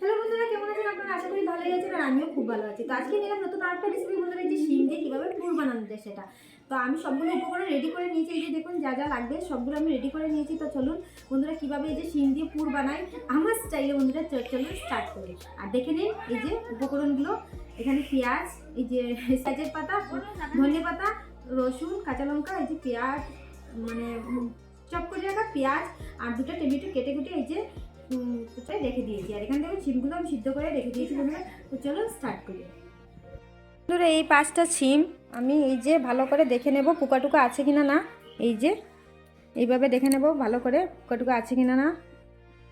Hello বন্ধুরা, কেমন আছেন আপনারা? আশা করি ভালোই আছেন আর আমিও খুব ভালো আছি। তো আজকে নিলাম নতুন আরেকটা রেসিপি বন্ধুরা যে শিম দিয়ে কীভাবে পুর বানানো যায় সেটা। তো আমি সবগুলো উপকরণ রেডি করে নিয়েছি, এই যে দেখুন যা যা লাগবে, সবগুলো আমি রেডি করে নিয়েছি। তো চলুন বন্ধুরা, কীভাবে এই যে শিম দিয়ে পুর বানাই, আমার স্টাইলে বন্ধুরা, চলুন স্টার্ট করি। আর দেখে নিন এই যে উপকরণগুলো, এখানে পেঁয়াজ, এই যে সাজের পাতা, ধনে পাতা, রসুন, কাঁচা লঙ্কা, এই যে পেঁয়াজ মানে চপ করে রাখা পেঁয়াজ আর দুটো টমেটো কেটে কুটে এই যে কোথায় রেখে দিয়েছি। আর এখানে দেখুন সিমগুলো আমি সিদ্ধ করে রেখে দিয়েছি তো চলো স্টার্ট করি। বন্ধুরা, এই পাঁচটা সিম আমি এই যে ভালো করে দেখে নেব পোকা টুকা আছে কিনা না। এই যে, এইভাবে দেখে নেব ভালো করে পোকাটুকা আছে কিনা না।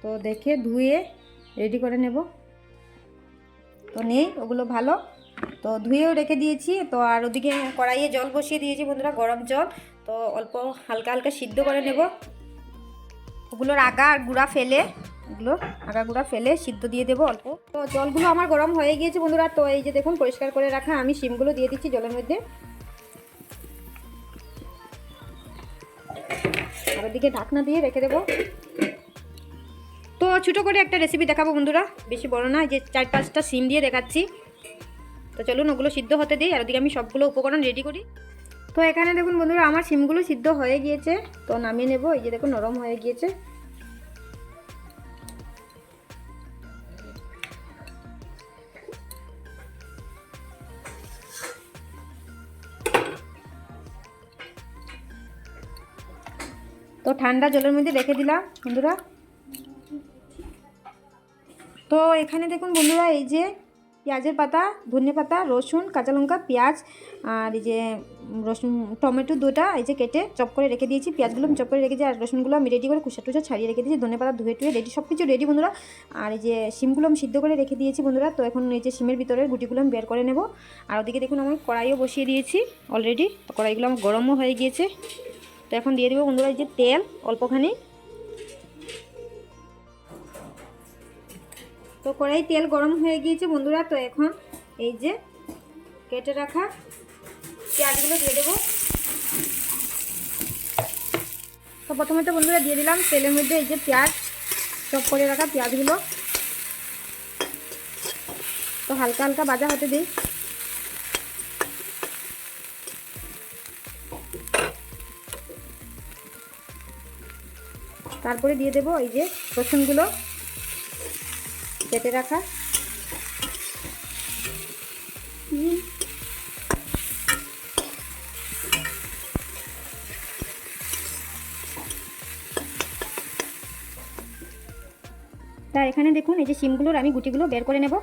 তো দেখে ধুয়ে রেডি করে নেব। তো নেই, ওগুলো ভালো। তো ধুয়েও রেখে দিয়েছি। তো আর ওদিকে কড়াইয়ে জল বসিয়ে দিয়েছি বন্ধুরা, গরম জল। তো অল্প হালকা হালকা সিদ্ধ করে নেব। ওগুলোর আগা আর গুঁড়া ফেলে ওগুলো আগা গুঁড়া ফেলে সিদ্ধ দিয়ে দেবো অল্প। তো জলগুলো আমার গরম হয়ে গিয়েছে বন্ধুরা, তো এই যে দেখুন, পরিষ্কার করে রাখা আমি শিমগুলো দিয়ে দিচ্ছি জলের মধ্যে। আর ওদিকে ঢাকনা দিয়ে রেখে দেবো। তো ছোটো করে একটা রেসিপি দেখাবো বন্ধুরা, বেশি বড় না যে চার পাঁচটা সিম দিয়ে দেখাচ্ছি। তো চলুন, ওগুলো সিদ্ধ হতে দিই, আর ওদিকে আমি সবগুলো উপকরণ রেডি করি। তো এখানে দেখুন বন্ধুরা, আমার সিমগুলো সিদ্ধ হয়ে গিয়েছে। তো নামিয়ে নেব, এই যে দেখুন, নরম হয়ে গিয়েছে। তো ঠান্ডা জলের মধ্যে রেখে দিলাম, বন্ধুরা। তো এখানে দেখুন বন্ধুরা, এই যে পেঁয়াজের পাতা, ধনে পাতা, রসুন, কাঁচা লঙ্কা, পেঁয়াজ, আর এই যে রসুন, টমেটো দুটা এই যে কেটে চপ করে রেখে দিয়েছি। পেঁয়াজগুলো চপ করে রেখে রেখেছি আর রসুনগুলো আমি রেডি করে কুচা টুচা ছাড়িয়ে রেখে দিয়েছি। ধনে পাতা ধুয়ে টুয়ে রেডি সব কিছু রেডি বন্ধুরা। আর এই যে শিমগুলো আমি সিদ্ধ করে রেখে দিয়েছি বন্ধুরা। তো এখন এই যে শিমের ভিতরের গুটিগুলো আমি বের করে নেব। আর ওদিকে দেখুন আমি কড়াইও বসিয়ে দিয়েছি অলরেডি কড়াইগুলো আমার গরমও হয়ে গিয়েছে। তো এখন দিয়ে দেবো বন্ধুরা এই যে তেল অল্পখানি। তো কড়াই তেল গরম হয়ে গিয়েছে বন্ধুরা, তো এখন এই যে কেটে রাখা পেঁয়াজগুলো দিয়ে দেবো। তো প্রথমে তো বন্ধুরা দিয়ে দিলাম তেলের মধ্যে এই যে পেঁয়াজ, চপ করে রাখা পেঁয়াজগুলো। তো হালকা হালকা ভাজা হতে দিই। তারপরে দিয়ে দেবো এই যে রসুনগুলো কেটে রাখা। তার এখানে দেখুন, এই যে সিমগুলোর আমি গুটিগুলো বের করে নেব।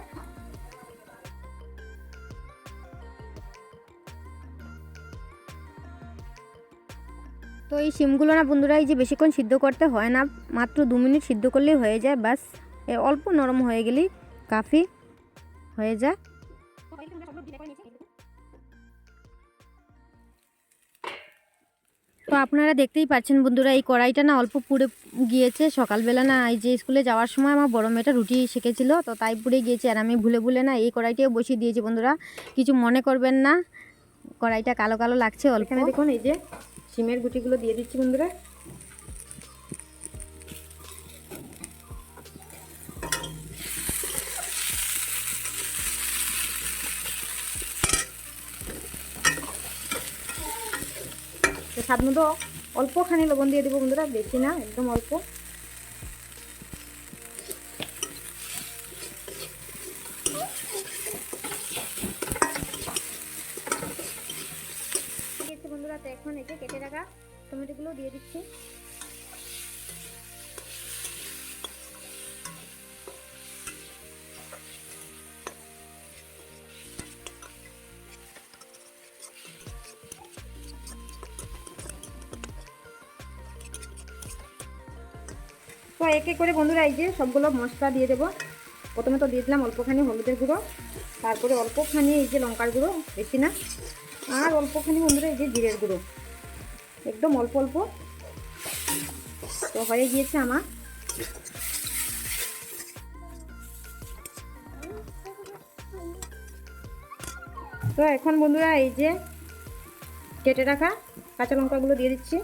তো এই সিমগুলো না বন্ধুরা এই যে বেশিক্ষণ সিদ্ধ করতে হয় না, মাত্র দু মিনিট সিদ্ধ করলেই হয়ে যায় বাস অল্প নরম হয়ে গেলেই কাফি হয়ে যায়। তো আপনারা দেখতেই পাচ্ছেন বন্ধুরা, এই কড়াইটা না অল্প পুড়ে গিয়েছে। সকালবেলা না এই যে স্কুলে যাওয়ার সময় আমার বড় মেয়েটা রুটি শিখেছিল, তো তাই পুড়ে গিয়েছে। আর আমি ভুলে ভুলে না এই কড়াইটাও বসিয়ে দিয়েছি বন্ধুরা। কিছু মনে করবেন না, কড়াইটা কালো কালো লাগছে অল্প। দেখুন এই যে সিমের গুটিগুলো দিয়ে দিচ্ছি বন্ধুরা। স্বাদ মতো অল্পখানি লবণ দিয়ে দেবো বন্ধুরা, বেশি না, একদম অল্প দিয়েছি এতে কেটে রাখা টমেটোগুলো দিয়ে দিচ্ছি। তো একে করে বন্ধুরা এই যে সবগুলো মশলা দিয়ে দেবো। প্রথমে তো দিয়ে দিলাম অল্পখানি হলুদের গুঁড়ো, তারপরে অল্পখানি এই যে লঙ্কার গুঁড়ো, বেশি না। আর অল্পখানি বন্ধুরা এই যে জিরের গুঁড়ো। একদম অল্প অল্প। তো হয়ে গিয়েছে আমার। তো এখন বন্ধুরা এই যে কেটে রাখা কাঁচা লঙ্কাগুলো দিয়ে দিচ্ছি।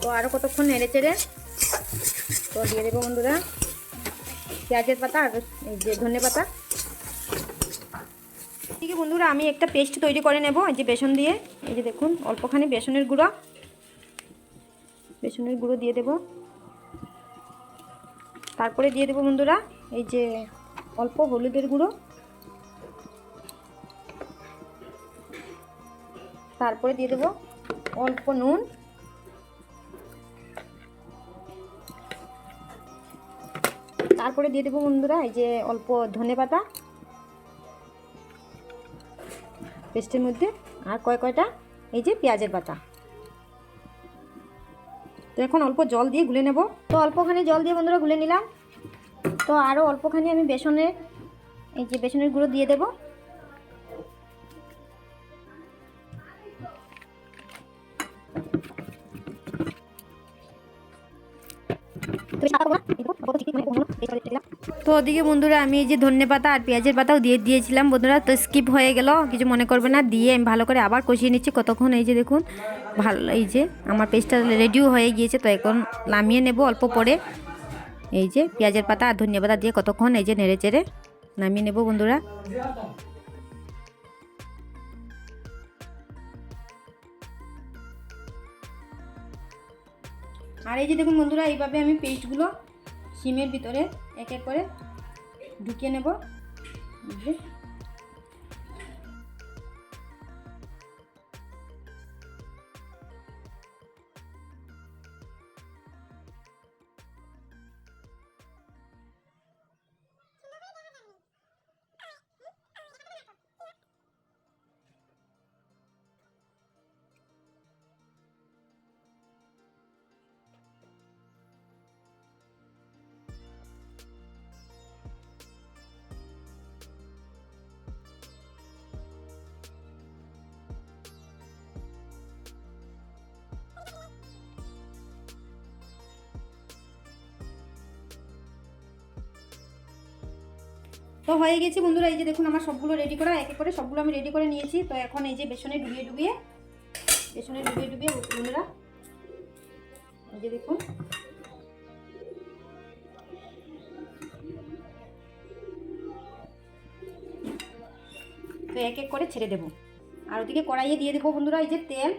তো আরও কতক্ষণ নেড়ে চেড়ে তো দিয়ে দেবো বন্ধুরা। পেঁয়াজের পাতা আর এই যে ধনে পাতা। আছে বন্ধুরা আমি একটা পেস্ট তৈরি করে নেব, এই যে বেসন দিয়ে। এই যে দেখুন, অল্পখানি বেসনের গুঁড়ো। বেসনের গুঁড়ো দিয়ে দেব। তারপরে দিয়ে দেবো বন্ধুরা, এই যে অল্প হলুদের গুঁড়ো। তারপরে দিয়ে দেবো অল্প নুন। তারপরে দিয়ে দেবো বন্ধুরা, এই যে অল্প ধনে পাতা। পেস্টের মধ্যে আর কয় কয়টা? এই যে পেঁয়াজের পাতা তো এখন অল্প জল দিয়ে গুলে নেব। তো অল্পখানি জল দিয়ে বন্ধুরা গুলে নিলাম। তো আরও অল্পখানি আমি বেসনের এই যে বেসনের গুঁড়ো দিয়ে দেবো। তো ওদিকে বন্ধুরা, আমি এই যে ধনে পাতা আর পেঁয়াজের পাতাও দিয়ে দিয়েছিলাম বন্ধুরা, তো স্কিপ হয়ে গেল, কিছু মনে করবে না, দিয়ে আমি ভালো করে আবার কষিয়ে নিচ্ছি কতক্ষণ, এই যে দেখুন, ভালো, এই যে আমার পেস্টটা রেডিও হয়ে গিয়েছে, তো এখন নামিয়ে নেব অল্প পরে, এই যে পেঁয়াজের পাতা আর ধনিয়া পাতা দিয়ে কতক্ষণ, এই যে নেড়ে চেড়ে নামিয়ে নেব বন্ধুরা। আর এই যে দেখুন বন্ধুরা, এইভাবে আমি পেস্টগুলো সিমের ভিতরে এক এক করে ঢুকিয়ে নেব। তো হয়ে গেছে বন্ধুরা, এই যে দেখুন আমার সবগুলো রেডি করা, এক এক করে সবগুলো আমি রেডি করে নিয়েছি। তো এখন এই যে বেসনে ডুবিয়ে ডুবিয়ে, বেসনে ডুবিয়ে ডুবিয়ে বন্ধুরা, এই যে দেখুন। তো এক এক করে ছেড়ে দেবো। আর ওদিকে কড়াইয়ে দিয়ে দেবো বন্ধুরা, এই যে তেল।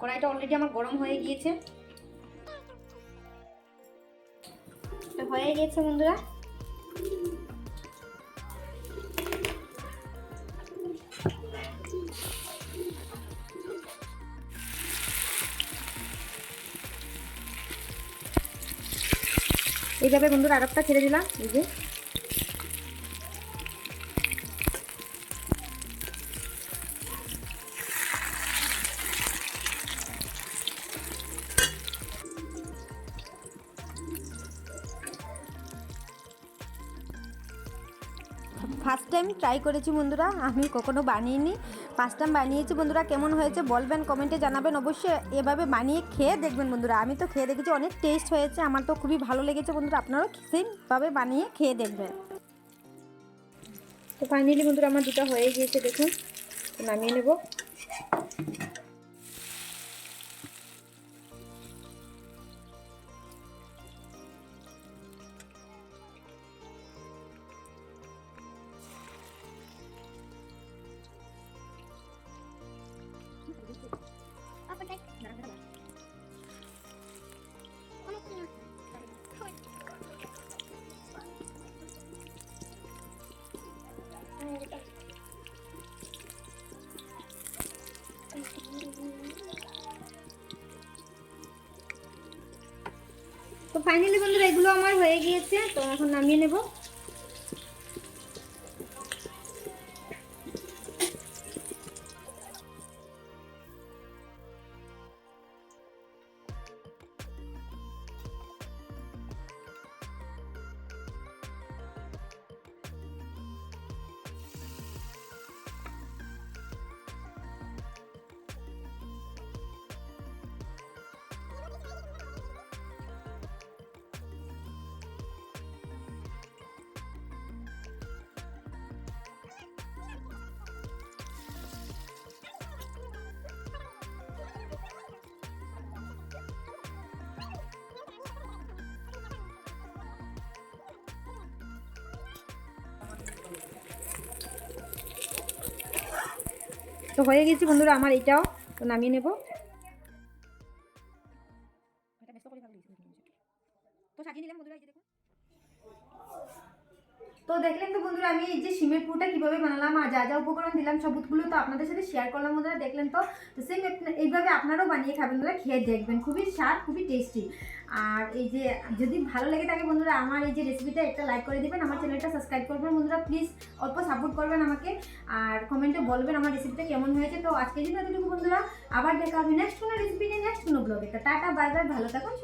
কড়াইটা অলরেডি আমার গরম হয়ে গিয়েছে। তো হয়ে গিয়েছে বন্ধুরা। এইভাবে বন্ধুরা আরবটা ছেড়ে দিলাম, এই যে। ফার্স্ট টাইম ট্রাই করেছি বন্ধুরা, আমি কখনো বানিয়েনি টাইম বানিয়েছি বন্ধুরা, কেমন হয়েছে বলবেন, কমেন্টে জানাবেন অবশ্যই। এভাবে বানিয়ে খেয়ে দেখবেন বন্ধুরা, আমি তো খেয়ে দেখেছি, অনেক টেস্ট হয়েছে, আমার তো খুবই ভালো লেগেছে বন্ধুরা, আপনারাও সেইভাবে বানিয়ে খেয়ে দেখবেন। তো ফাইনালি বন্ধুরা, আমার দুটো হয়ে গিয়েছে, দেখুন নামিয়ে নেব। তো ফাইনালি বন্ধুরা এগুলো আমার হয়ে গিয়েছে তো এখন নামিয়ে নেব। তো হয়ে গেছি বন্ধুরা আমার এটাও। তো নামিয়ে নেব। তো দেখলেন তো বন্ধুরা, আমি এই যে সিমের পুরোটা কীভাবে বানালাম আর যা যা উপকরণ দিলাম সবুতগুলো তো আপনাদের সাথে শেয়ার করলাম বন্ধুরা, দেখলেন তো? তো সেম এইভাবে আপনারাও বানিয়ে খাবেন বন্ধুরা খেয়ে দেখবেন। খুবই স্বাদ, খুবই টেস্টি আর এই যে, যদি ভালো লেগে থাকে বন্ধুরা, আমার এই যে রেসিপিটা একটা লাইক করে দিবেন, আমার চ্যানেলটা সাবস্ক্রাইব করবেন বন্ধুরা প্লিজ অল্প সাপোর্ট করবেন আমাকে। আর কমেন্টে বলবেন আমার রেসিপিটা কেমন হয়েছে। তো আজকের জন্য এতটুকু বন্ধুরা, আবার দেখা হবে নেক্সট কোনো রেসিপি নিয়ে নেক্সট কোনো ব্লগে তো টাটা বাই বাই ভালো থাকুন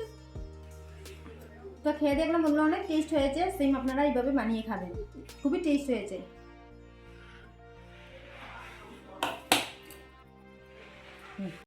তো খেয়ে দেখলাম বন্ধুরা, অনেক টেস্ট হয়েছে। সেম আপনারা এইভাবে বানিয়ে খাবেন। খুবই টেস্ট হয়েছে।